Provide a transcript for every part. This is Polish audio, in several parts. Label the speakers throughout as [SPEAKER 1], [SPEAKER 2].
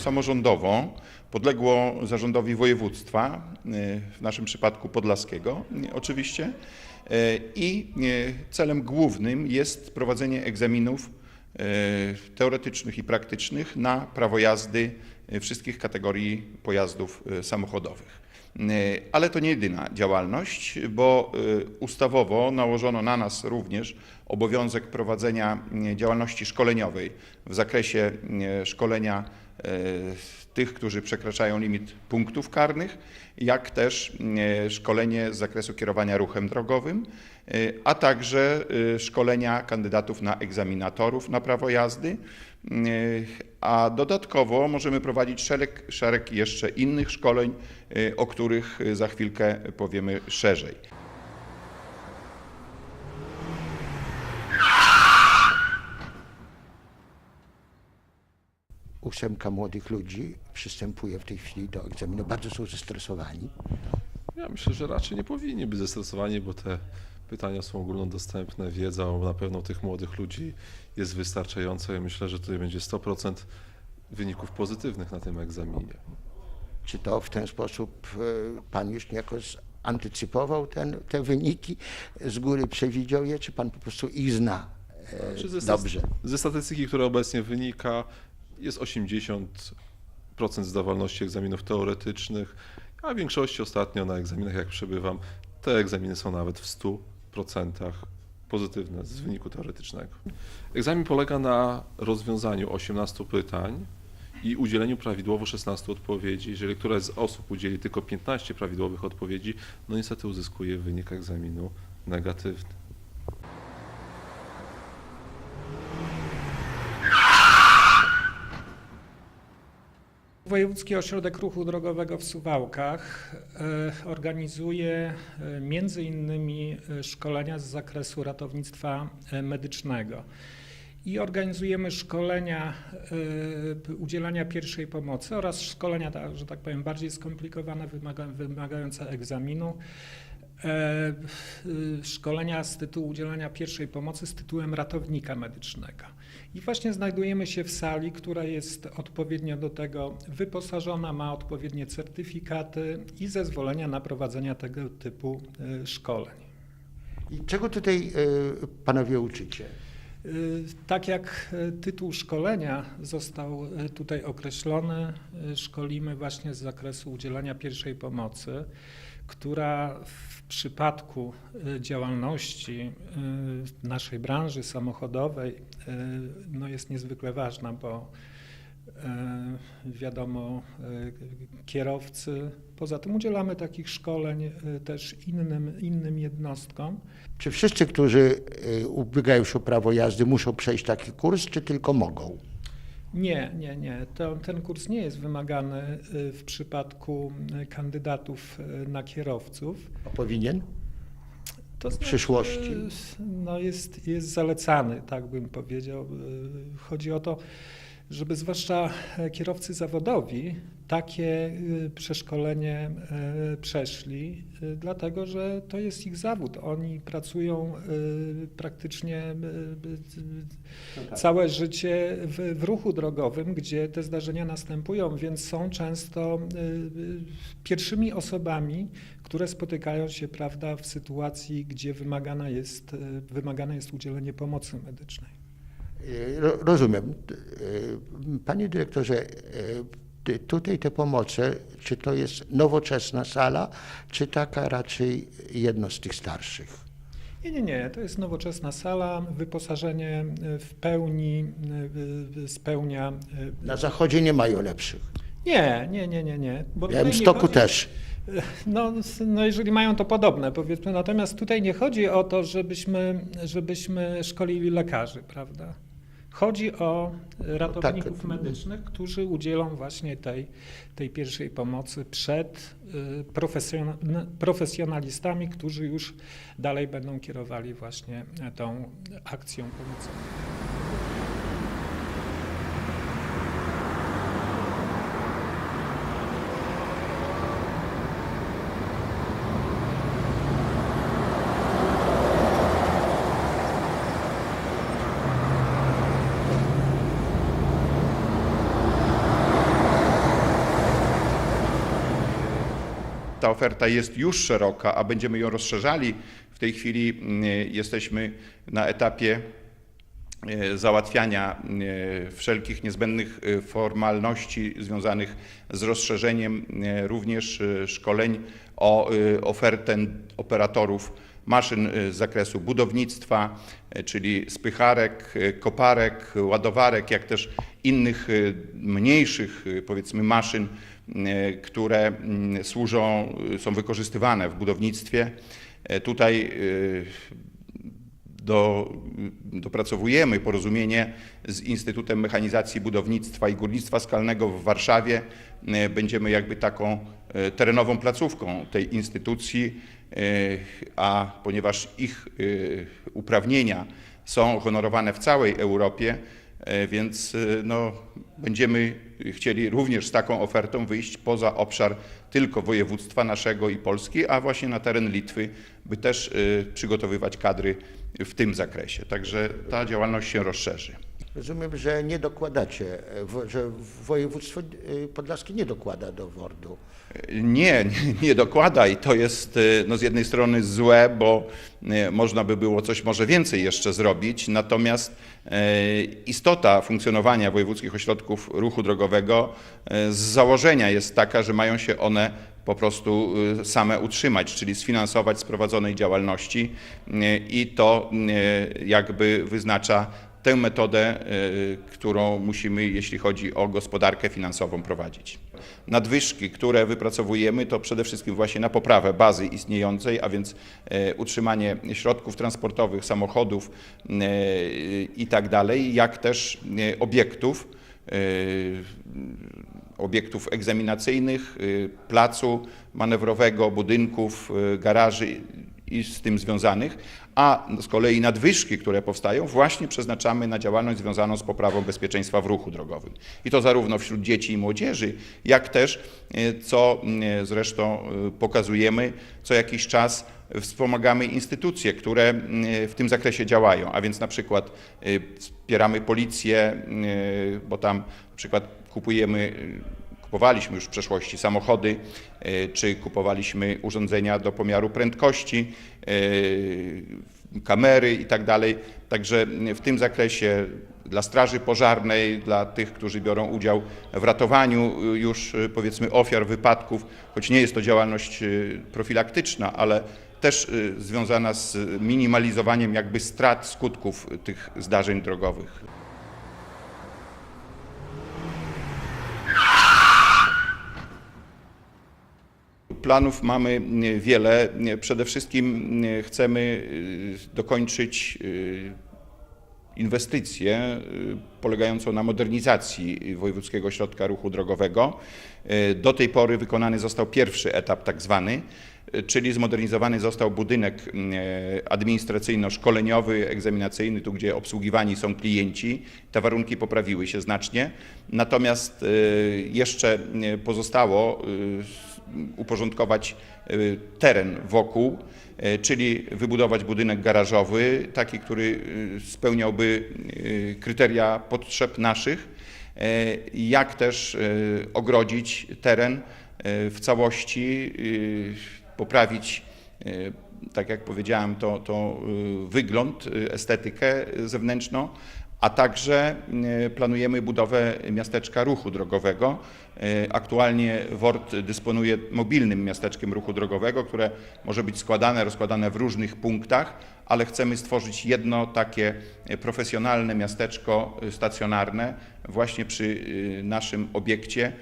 [SPEAKER 1] samorządową, podległą zarządowi województwa, y, w naszym przypadku podlaskiego y, oczywiście. Y, I celem głównym jest prowadzenie egzaminów teoretycznych i praktycznych na prawo jazdy wszystkich kategorii pojazdów samochodowych. Ale to nie jedyna działalność, bo ustawowo nałożono na nas również obowiązek prowadzenia działalności szkoleniowej w zakresie szkolenia tych, którzy przekraczają limit punktów karnych, jak też y, szkolenie z zakresu kierowania ruchem drogowym, y, a także szkolenia kandydatów na egzaminatorów na prawo jazdy. A dodatkowo możemy prowadzić szereg, szereg jeszcze innych szkoleń, o których za chwilkę powiemy szerzej.
[SPEAKER 2] Ósemka młodych ludzi przystępuje w tej chwili do egzaminu. Bardzo są zestresowani.
[SPEAKER 3] Ja myślę, że raczej nie powinni być zestresowani, bo te pytania są ogólnodostępne, wiedza na pewno tych młodych ludzi jest wystarczająca i myślę, że tutaj będzie 100% wyników pozytywnych na tym egzaminie.
[SPEAKER 2] Czy to w ten sposób e, pan już niejako antycypował ten, te wyniki, z góry przewidział je, czy pan po prostu ich zna e,
[SPEAKER 3] Czy ze,
[SPEAKER 2] dobrze?
[SPEAKER 3] ze statystyki, która obecnie wynika, jest 80% zdawalności egzaminów teoretycznych, a w większości ostatnio na egzaminach, jak przebywam, te egzaminy są nawet w 100% pozytywne z wyniku teoretycznego. Egzamin polega na rozwiązaniu 18 pytań i udzieleniu prawidłowo 16 odpowiedzi. Jeżeli któraś z osób udzieli tylko 15 prawidłowych odpowiedzi, no niestety uzyskuje wynik egzaminu negatywny.
[SPEAKER 4] Wojewódzki Ośrodek Ruchu Drogowego w Suwałkach e, organizuje e, między innymi e, szkolenia z zakresu ratownictwa medycznego. I organizujemy szkolenia udzielania pierwszej pomocy oraz szkolenia, że tak powiem, bardziej skomplikowane, wymaga, wymagające egzaminu. Szkolenia z tytułu udzielania pierwszej pomocy z tytułem ratownika medycznego. I właśnie znajdujemy się w sali, która jest odpowiednio do tego wyposażona, ma odpowiednie certyfikaty i zezwolenia na prowadzenie tego typu y, szkoleń.
[SPEAKER 2] I czego tutaj e, panowie uczycie?
[SPEAKER 4] Y, Tak jak tytuł szkolenia został tutaj określony, szkolimy właśnie z zakresu udzielania pierwszej pomocy, która w przypadku y, działalności y, naszej branży samochodowej y, no jest niezwykle ważna, bo wiadomo, kierowcy, poza tym udzielamy takich szkoleń też innym, innym jednostkom.
[SPEAKER 2] Czy wszyscy, którzy ubiegają się o prawo jazdy, muszą przejść taki kurs, czy tylko mogą?
[SPEAKER 4] Nie, nie, nie. To, ten kurs nie jest wymagany y, w przypadku y, kandydatów y, na kierowców.
[SPEAKER 2] A powinien?
[SPEAKER 4] To
[SPEAKER 2] W przyszłości?
[SPEAKER 4] No jest, jest zalecany, tak bym powiedział. Chodzi o to, żeby zwłaszcza e, kierowcy zawodowi takie y, przeszkolenie e, przeszli, dlatego że to jest ich zawód. Oni pracują praktycznie y, y, całe życie w, w ruchu drogowym, gdzie te zdarzenia następują, więc są często pierwszymi osobami, które spotykają się prawda, w sytuacji, gdzie wymagana jest, wymagane jest udzielenie pomocy medycznej.
[SPEAKER 2] Ro- Rozumiem. E, Panie dyrektorze, ty- tutaj te pomoce, czy to jest nowoczesna sala, czy taka raczej jedno z tych starszych?
[SPEAKER 4] Nie, nie, nie. To jest nowoczesna sala. Wyposażenie w pełni spełnia.
[SPEAKER 2] Na zachodzie nie mają lepszych.
[SPEAKER 4] Nie, nie, nie, nie, nie. Bo
[SPEAKER 2] W Białymstoku
[SPEAKER 4] chodzi-
[SPEAKER 2] też.
[SPEAKER 4] No, no, jeżeli mają to podobne, powiedzmy. Natomiast tutaj nie chodzi o to, żebyśmy, żebyśmy szkolili lekarzy, prawda? Chodzi o ratowników
[SPEAKER 2] tak.
[SPEAKER 4] medycznych, którzy udzielą właśnie tej, tej pierwszej pomocy przed y, profesjona- profesjonalistami, którzy już dalej będą kierowali właśnie tą akcją pomocową.
[SPEAKER 1] Ta oferta jest już szeroka, a będziemy ją rozszerzali. W tej chwili mm, jesteśmy na etapie e, załatwiania e, wszelkich niezbędnych e, formalności związanych z rozszerzeniem również szkoleń o ofertę operatorów maszyn z zakresu budownictwa, czyli spycharek, koparek, ładowarek, jak też innych mniejszych powiedzmy maszyn, które mm, służą, e, są wykorzystywane w budownictwie. E, Tutaj e, do, dopracowujemy porozumienie z Instytutem Mechanizacji Budownictwa i Górnictwa Skalnego w Warszawie. E, Będziemy jakby taką e, terenową placówką tej instytucji, a ponieważ ich uprawnienia są honorowane w całej Europie, więc no, będziemy chcieli również z taką ofertą wyjść poza obszar tylko województwa naszego i Polski, a właśnie na teren Litwy, by też e, przygotowywać kadry w tym zakresie. Także ta działalność się rozszerzy.
[SPEAKER 2] Rozumiem, że nie dokładacie, że województwo e, podlaskie nie dokłada do WORD-u.
[SPEAKER 1] Nie, nie, nie dokłada i to jest e, no, z jednej strony złe, bo można by było coś może więcej jeszcze zrobić, natomiast istota funkcjonowania wojewódzkich ośrodków ruchu drogowego. E, z założenia jest taka, że mają się one po prostu e, same utrzymać, czyli sfinansować z prowadzonej działalności. E, i to jakby wyznacza tę metodę, którą musimy, jeśli chodzi o gospodarkę finansową, prowadzić. Nadwyżki, które wypracowujemy, to przede wszystkim właśnie na poprawę bazy istniejącej, a więc utrzymanie środków transportowych, samochodów e, i tak jak też obiektów, obiektów egzaminacyjnych, y, placu manewrowego, budynków, y, garaży i z tym związanych, a z kolei nadwyżki, które powstają, właśnie przeznaczamy na działalność związaną z poprawą bezpieczeństwa w ruchu drogowym. I to zarówno wśród dzieci i młodzieży, jak też, co y, zresztą pokazujemy, co jakiś czas wspomagamy instytucje, które y, w tym zakresie działają, a więc na przykład y, wspieramy policję, y, bo tam na przykład kupujemy y, Kupowaliśmy już w przeszłości samochody, czy kupowaliśmy urządzenia do pomiaru prędkości, kamery i tak. Także w tym zakresie dla Straży Pożarnej, dla tych, którzy biorą udział w ratowaniu już powiedzmy ofiar wypadków, choć nie jest to działalność profilaktyczna, ale też y, związana z minimalizowaniem jakby strat, skutków tych zdarzeń drogowych. Planów mamy e, wiele. Przede wszystkim chcemy dokończyć inwestycję e, polegającą na modernizacji Wojewódzkiego Ośrodka Ruchu Drogowego. E, Do tej pory wykonany został pierwszy etap tak zwany, e, czyli zmodernizowany został budynek administracyjno-szkoleniowy, egzaminacyjny, tu gdzie obsługiwani są klienci. Te warunki poprawiły się znacznie. Natomiast jeszcze pozostało uporządkować y, teren wokół, y, czyli wybudować budynek garażowy, taki, który y, spełniałby kryteria potrzeb naszych, jak też ogrodzić teren w całości, poprawić, tak jak powiedziałem, to, to wygląd, estetykę zewnętrzną, a także y, planujemy budowę miasteczka ruchu drogowego. Y, Aktualnie WORD dysponuje mobilnym miasteczkiem ruchu drogowego, które może być składane, rozkładane w różnych punktach, ale chcemy stworzyć jedno takie y, profesjonalne miasteczko stacjonarne właśnie przy naszym obiekcie.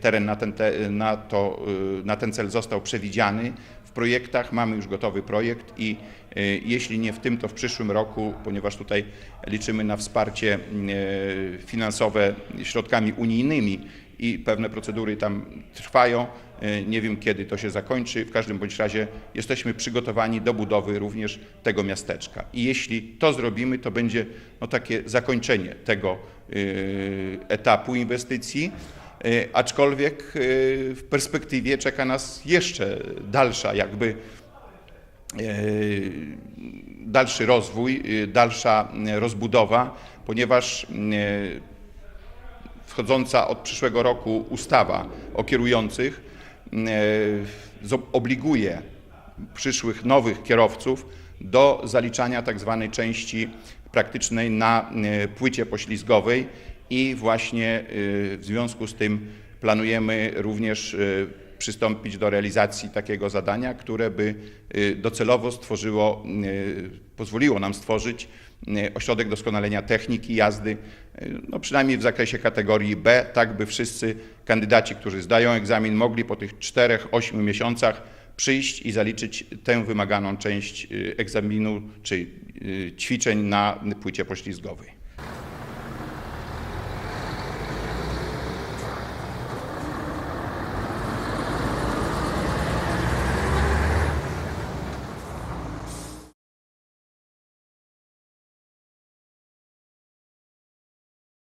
[SPEAKER 1] Teren na ten, te, na, to, na ten cel został przewidziany projektach. Mamy już gotowy projekt i y, jeśli nie w tym, to w przyszłym roku, ponieważ tutaj liczymy na wsparcie y, finansowe środkami unijnymi i pewne procedury tam trwają. Y, Nie wiem, kiedy to się zakończy. W każdym bądź razie jesteśmy przygotowani do budowy również tego miasteczka. I jeśli to zrobimy, to będzie no, takie zakończenie tego etapu inwestycji. Y, Aczkolwiek y, w perspektywie czeka nas jeszcze dalsza jakby y, dalszy rozwój, dalsza rozbudowa, ponieważ wchodząca od przyszłego roku ustawa o kierujących zobliguje przyszłych nowych kierowców do zaliczania tak zwanej części praktycznej na e, płycie poślizgowej i właśnie e, w związku z tym planujemy również e, przystąpić do realizacji takiego zadania, które by e, docelowo stworzyło, pozwoliło nam stworzyć ośrodek doskonalenia techniki jazdy, no przynajmniej w zakresie kategorii B, tak by wszyscy kandydaci, którzy zdają egzamin, mogli po tych 4-8 miesiącach przyjść i zaliczyć tę wymaganą część y, egzaminu czy y, ćwiczeń na płycie poślizgowej.